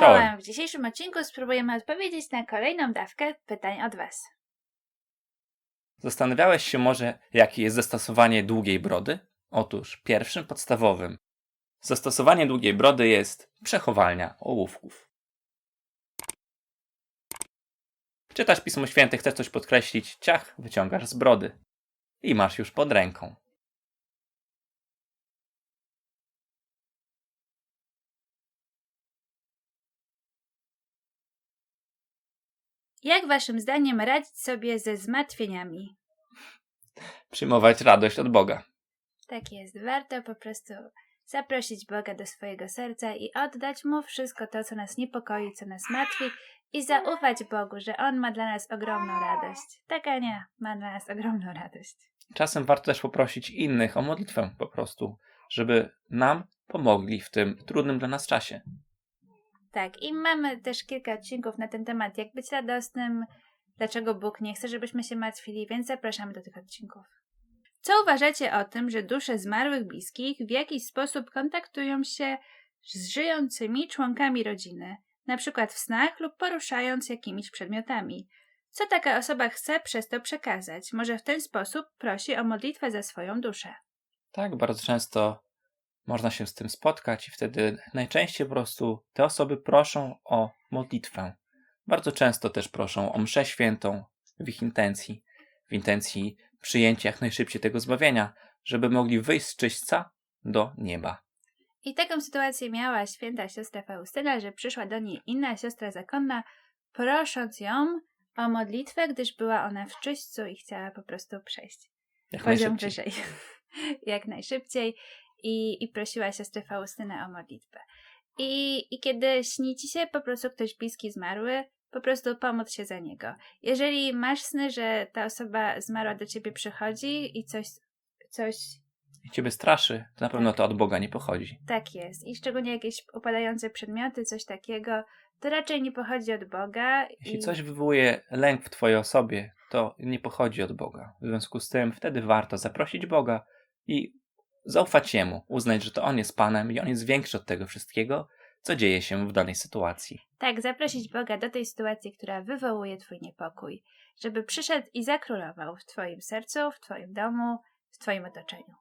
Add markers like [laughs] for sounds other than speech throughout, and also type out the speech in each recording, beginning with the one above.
Czołem. W dzisiejszym odcinku spróbujemy odpowiedzieć na kolejną dawkę pytań od Was. Zastanawiałeś się może, jakie jest zastosowanie długiej brody? Otóż pierwszym podstawowym zastosowanie długiej brody jest przechowalnia ołówków. Czytasz Pismo Święte, chcesz coś podkreślić, ciach, wyciągasz z brody i masz już pod ręką. Jak Waszym zdaniem radzić sobie ze zmartwieniami? Przyjmować radość od Boga. Tak jest, warto po prostu zaprosić Boga do swojego serca i oddać Mu wszystko to, co nas niepokoi, co nas martwi i zaufać Bogu, że On ma dla nas ogromną radość. Tak, Ania ma dla nas ogromną radość. Czasem warto też poprosić innych o modlitwę po prostu, żeby nam pomogli w tym trudnym dla nas czasie. Tak, i mamy też kilka odcinków na ten temat, jak być radosnym, dlaczego Bóg nie chce, żebyśmy się martwili, więc zapraszamy do tych odcinków. Co uważacie o tym, że dusze zmarłych bliskich w jakiś sposób kontaktują się z żyjącymi członkami rodziny, na przykład w snach lub poruszając jakimiś przedmiotami? Co taka osoba chce przez to przekazać? Może w ten sposób prosi o modlitwę za swoją duszę. Tak, bardzo często można się z tym spotkać i wtedy najczęściej po prostu te osoby proszą o modlitwę. Bardzo często też proszą o mszę świętą w ich intencji, w intencji przyjęcia jak najszybciej tego zbawienia, żeby mogli wyjść z czyśćca do nieba. I taką sytuację miała święta siostra Faustyna, że przyszła do niej inna siostra zakonna, prosząc ją o modlitwę, gdyż była ona w czyśćcu i chciała po prostu przejść Jak poziom wyżej. [laughs] jak najszybciej. I, I prosiła siostrę Faustynę o modlitwę. I, I kiedy śni ci się po prostu ktoś bliski zmarły, po prostu pomóc się za niego. Jeżeli masz sny, że ta osoba zmarła do ciebie przychodzi i coś, coś I ciebie straszy, to na pewno to od Boga nie pochodzi. tak jest, i szczególnie jakieś upadające przedmioty, coś takiego, to raczej nie pochodzi od Boga. Jeśli i... coś wywołuje lęk w twojej osobie, to nie pochodzi od Boga. W związku z tym wtedy warto zaprosić Boga i zaufać Jemu, uznać, że to On jest Panem i On jest większy od tego wszystkiego, co dzieje się w danej sytuacji. Tak, zaprosić Boga do tej sytuacji, która wywołuje Twój niepokój, żeby przyszedł i zakrólował w Twoim sercu, w Twoim domu, w Twoim otoczeniu.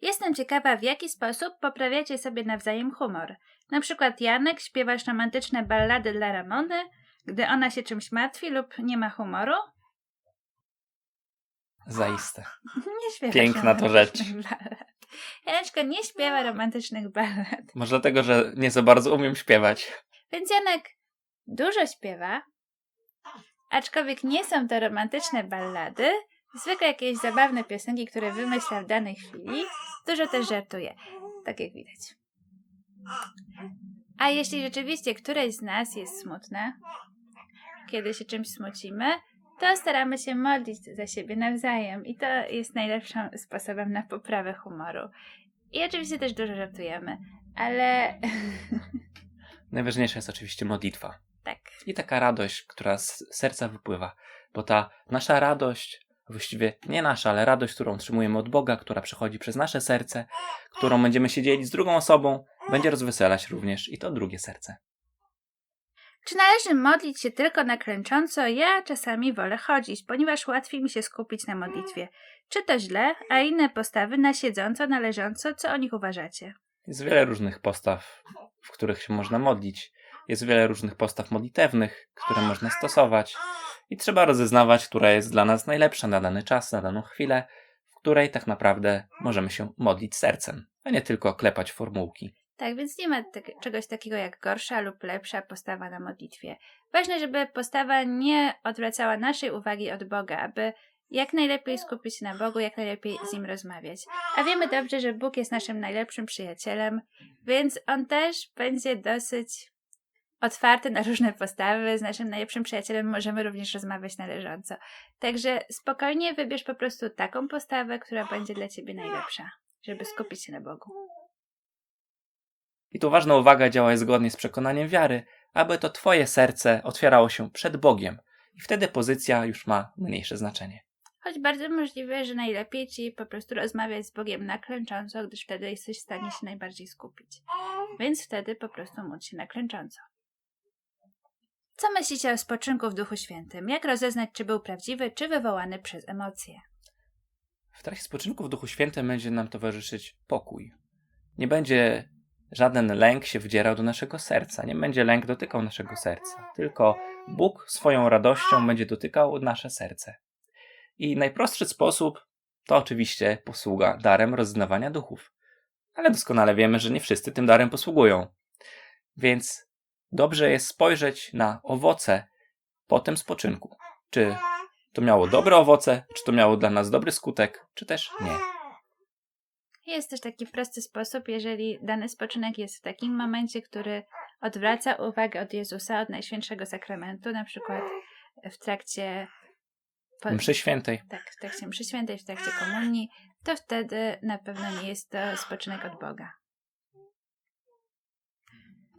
Jestem ciekawa, w jaki sposób poprawiacie sobie nawzajem humor. Na przykład Janek śpiewasz romantyczne ballady dla Ramony, gdy ona się czymś martwi lub nie ma humoru? Zaiste. [laughs] Nie śpiewasz Piękna to rzecz. Ballad. Janeczko nie śpiewa romantycznych ballad. Może dlatego, że nie za bardzo umiem śpiewać. Więc Janek dużo śpiewa, aczkolwiek nie są to romantyczne ballady, zwykle jakieś zabawne piosenki, które wymyśla w danej chwili. Dużo też żartuje, tak jak widać. A jeśli rzeczywiście któreś z nas jest smutne, kiedy się czymś smucimy, to staramy się modlić za siebie nawzajem i to jest najlepszym sposobem na poprawę humoru. I oczywiście też dużo żartujemy, ale [laughs] Najważniejsza jest oczywiście modlitwa. tak. I taka radość, która z serca wypływa. Bo ta nasza radość, właściwie nie nasza, ale radość, którą otrzymujemy od Boga, która przechodzi przez nasze serce, którą będziemy się dzielić z drugą osobą, będzie rozweselać również i to drugie serce. Czy należy modlić się tylko na klęcząco? Ja czasami wolę chodzić, ponieważ łatwiej mi się skupić na modlitwie. Czy to źle, a inne postawy na siedząco, na leżąco? Co o nich uważacie? Jest wiele różnych postaw, w których się można modlić. Jest wiele różnych postaw modlitewnych, które można stosować. I trzeba rozeznawać, która jest dla nas najlepsza na dany czas, na daną chwilę, w której tak naprawdę możemy się modlić sercem, a nie tylko klepać formułki. Tak, więc nie ma tak, czegoś takiego jak gorsza lub lepsza postawa na modlitwie. Ważne, żeby postawa nie odwracała naszej uwagi od Boga, aby jak najlepiej skupić się na Bogu, jak najlepiej z Nim rozmawiać. A wiemy dobrze, że Bóg jest naszym najlepszym przyjacielem, więc On też będzie dosyć otwarty na różne postawy. Z naszym najlepszym przyjacielem możemy również rozmawiać na leżąco. Także spokojnie wybierz po prostu taką postawę, która będzie dla Ciebie najlepsza, żeby skupić się na Bogu. I tu ważna uwaga działaj zgodnie z przekonaniem wiary, aby to Twoje serce otwierało się przed Bogiem. I wtedy pozycja już ma mniejsze znaczenie. Choć bardzo możliwe, że najlepiej ci po prostu rozmawiać z Bogiem na klęcząco, gdyż wtedy jesteś w stanie się najbardziej skupić. Więc wtedy po prostu módl się na klęcząco. Co myślicie o spoczynku w Duchu Świętym? Jak rozeznać, czy był prawdziwy, czy wywołany przez emocje? W trakcie spoczynku w Duchu Świętym będzie nam towarzyszyć pokój. Nie będzie żaden lęk się wdzierał do naszego serca, nie będzie lęk dotykał naszego serca, tylko Bóg swoją radością będzie dotykał nasze serce. I najprostszy sposób to oczywiście posługa darem rozznawania duchów. Ale doskonale wiemy, że nie wszyscy tym darem posługują. Więc dobrze jest spojrzeć na owoce po tym spoczynku. Czy to miało dobre owoce, czy to miało dla nas dobry skutek, czy też nie. Jest też taki prosty sposób, jeżeli dany spoczynek jest w takim momencie, który odwraca uwagę od Jezusa, od Najświętszego Sakramentu, na przykład w trakcie po- Mszy świętej. tak, w trakcie mszy świętej, w trakcie komunii, to wtedy na pewno nie jest to spoczynek od Boga.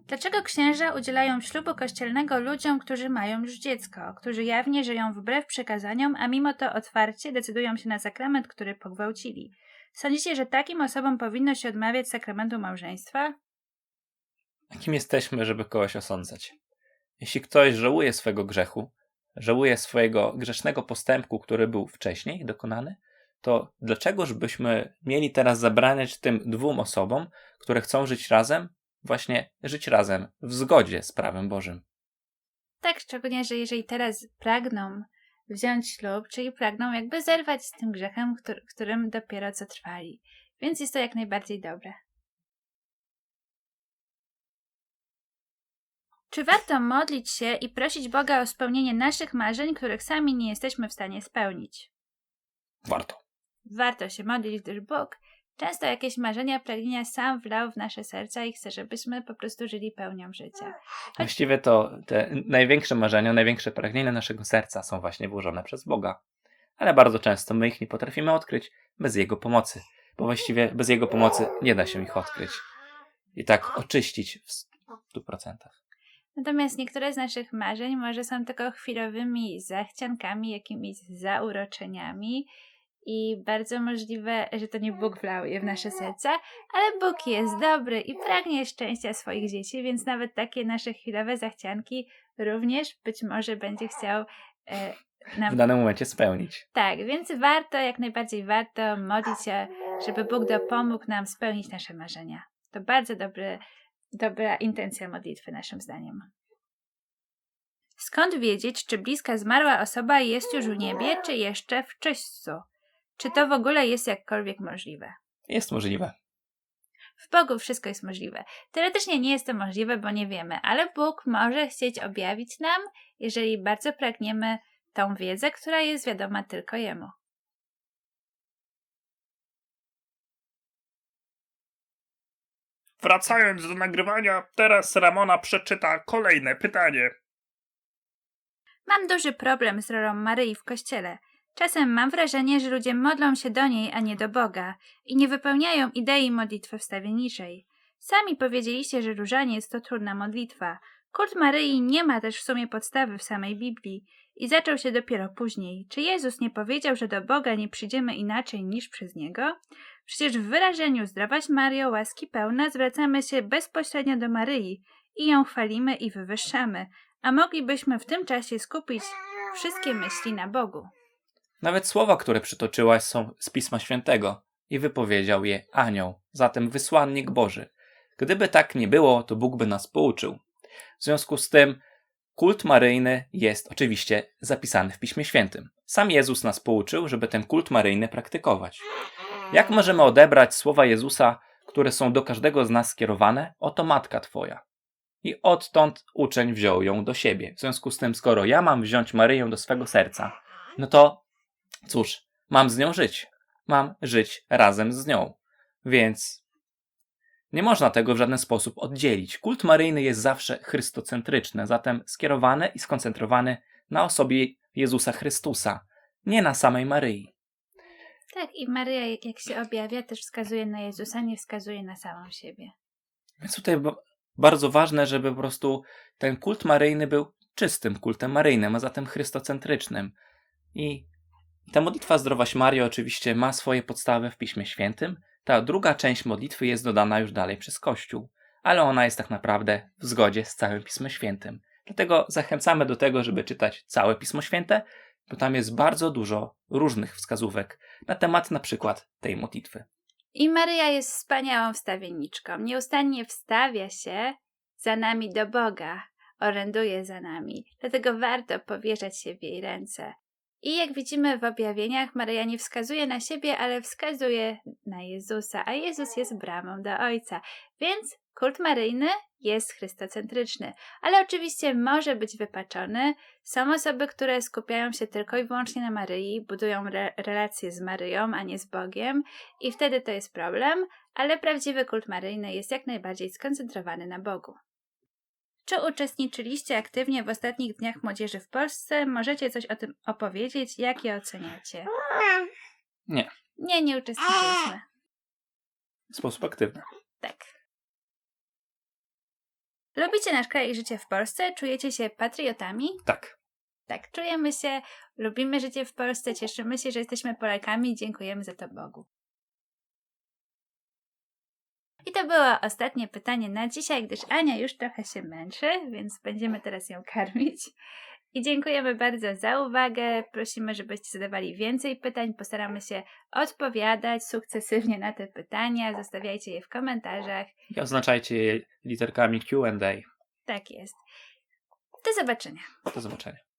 Dlaczego księża udzielają ślubu kościelnego ludziom, którzy mają już dziecko, którzy jawnie żyją wbrew przekazaniom, a mimo to otwarcie decydują się na sakrament, który pogwałcili? Sądzicie, że takim osobom powinno się odmawiać sakramentu małżeństwa? A kim jesteśmy, żeby kogoś osądzać? Jeśli ktoś żałuje swojego grzechu, żałuje swojego grzesznego postępku, który był wcześniej dokonany, to dlaczegoż byśmy mieli teraz zabraniać tym dwóm osobom, które chcą żyć razem, właśnie żyć razem w zgodzie z prawem Bożym? Tak, szczególnie, że jeżeli teraz pragną wziąć ślub, czyli pragną jakby zerwać z tym grzechem, któr- którym dopiero co trwali. Więc jest to jak najbardziej dobre. Czy warto modlić się i prosić Boga o spełnienie naszych marzeń, których sami nie jesteśmy w stanie spełnić? Warto. Warto się modlić, gdyż Bóg często jakieś marzenia, pragnienia sam wlał w nasze serca i chce, żebyśmy po prostu żyli pełnią życia. Właściwie to te największe marzenia, największe pragnienia naszego serca są właśnie włożone przez Boga. Ale bardzo często my ich nie potrafimy odkryć bez Jego pomocy, bo właściwie bez Jego pomocy nie da się ich odkryć i tak oczyścić w 100%. Natomiast niektóre z naszych marzeń może są tylko chwilowymi zachciankami, jakimiś zauroczeniami i bardzo możliwe, że to nie Bóg wlał je w nasze serca, [laughs] ale Bóg jest dobry i pragnie szczęścia swoich dzieci, więc nawet takie nasze chwilowe zachcianki również być może będzie chciał e, nam W danym momencie spełnić. tak, więc warto, jak najbardziej warto modlić się, żeby Bóg dopomógł nam spełnić nasze marzenia. To bardzo dobry, dobra intencja modlitwy, naszym zdaniem. Skąd wiedzieć, czy bliska zmarła osoba jest już w niebie, czy jeszcze w czyśćcu? Czy to w ogóle jest jakkolwiek możliwe? Jest możliwe. W Bogu wszystko jest możliwe. Teoretycznie nie jest to możliwe, bo nie wiemy, ale Bóg może chcieć objawić nam, jeżeli bardzo pragniemy tą wiedzę, która jest wiadoma tylko Jemu. Wracając do nagrywania, teraz Ramona przeczyta kolejne pytanie. Mam duży problem z rolą Maryi w kościele. Czasem mam wrażenie, że ludzie modlą się do niej, a nie do Boga i nie wypełniają idei modlitwy wstawienniczej. Sami powiedzieliście, że różaniec to trudna modlitwa. Kult Maryi nie ma też w sumie podstawy w samej Biblii i zaczął się dopiero później. Czy Jezus nie powiedział, że do Boga nie przyjdziemy inaczej niż przez Niego? Przecież w wyrażeniu Zdrowaś Mario, łaski pełna zwracamy się bezpośrednio do Maryi i ją chwalimy i wywyższamy, a moglibyśmy w tym czasie skupić wszystkie myśli na Bogu. Nawet słowa, które przytoczyłaś, są z Pisma Świętego i wypowiedział je anioł, zatem wysłannik Boży. Gdyby tak nie było, to Bóg by nas pouczył. W związku z tym kult maryjny jest oczywiście zapisany w Piśmie Świętym. Sam Jezus nas pouczył, żeby ten kult maryjny praktykować. Jak możemy odebrać słowa Jezusa, które są do każdego z nas skierowane? Oto matka Twoja. I odtąd uczeń wziął ją do siebie. W związku z tym, skoro ja mam wziąć Maryję do swego serca, no to cóż, mam z nią żyć. Mam żyć razem z nią. Więc nie można tego w żaden sposób oddzielić. Kult maryjny jest zawsze chrystocentryczny, zatem skierowany i skoncentrowany na osobie Jezusa Chrystusa, nie na samej Maryi. Tak, i Maryja, jak- się objawia, też wskazuje na Jezusa, nie wskazuje na samą siebie. Więc tutaj bardzo ważne, żeby po prostu ten kult maryjny był czystym kultem maryjnym, a zatem chrystocentrycznym. I Ta modlitwa Zdrowaś Mario oczywiście ma swoje podstawy w Piśmie Świętym. Ta druga część modlitwy jest dodana już dalej przez Kościół, ale ona jest tak naprawdę w zgodzie z całym Pismem Świętym. Dlatego zachęcamy do tego, żeby czytać całe Pismo Święte, bo tam jest bardzo dużo różnych wskazówek na temat na przykład tej modlitwy. I Maryja jest wspaniałą wstawienniczką. Nieustannie wstawia się za nami do Boga, oręduje za nami. Dlatego warto powierzać się w jej ręce. I jak widzimy w objawieniach, Maryja nie wskazuje na siebie, ale wskazuje na Jezusa, a Jezus jest bramą do Ojca. Więc kult maryjny jest chrystocentryczny, ale oczywiście może być wypaczony. Są osoby, które skupiają się tylko i wyłącznie na Maryi, budują re- relacje z Maryją, a nie z Bogiem, i wtedy to jest problem, ale prawdziwy kult maryjny jest jak najbardziej skoncentrowany na Bogu. Czy uczestniczyliście aktywnie w ostatnich dniach młodzieży w Polsce? Możecie coś o tym opowiedzieć? Jak je oceniacie? Nie. Nie, nie uczestniczyliśmy. W sposób aktywny. Tak. Lubicie nasz kraj i życie w Polsce? Czujecie się patriotami? Tak. Tak, czujemy się, lubimy życie w Polsce, cieszymy się, że jesteśmy Polakami i dziękujemy za to Bogu. I to było ostatnie pytanie na dzisiaj, gdyż Ania już trochę się męczy, więc będziemy teraz ją karmić. I dziękujemy bardzo za uwagę. Prosimy, żebyście zadawali więcej pytań. Postaramy się odpowiadać sukcesywnie na te pytania. Zostawiajcie je w komentarzach. I oznaczajcie je literkami QA. Tak jest. Do zobaczenia. Do zobaczenia.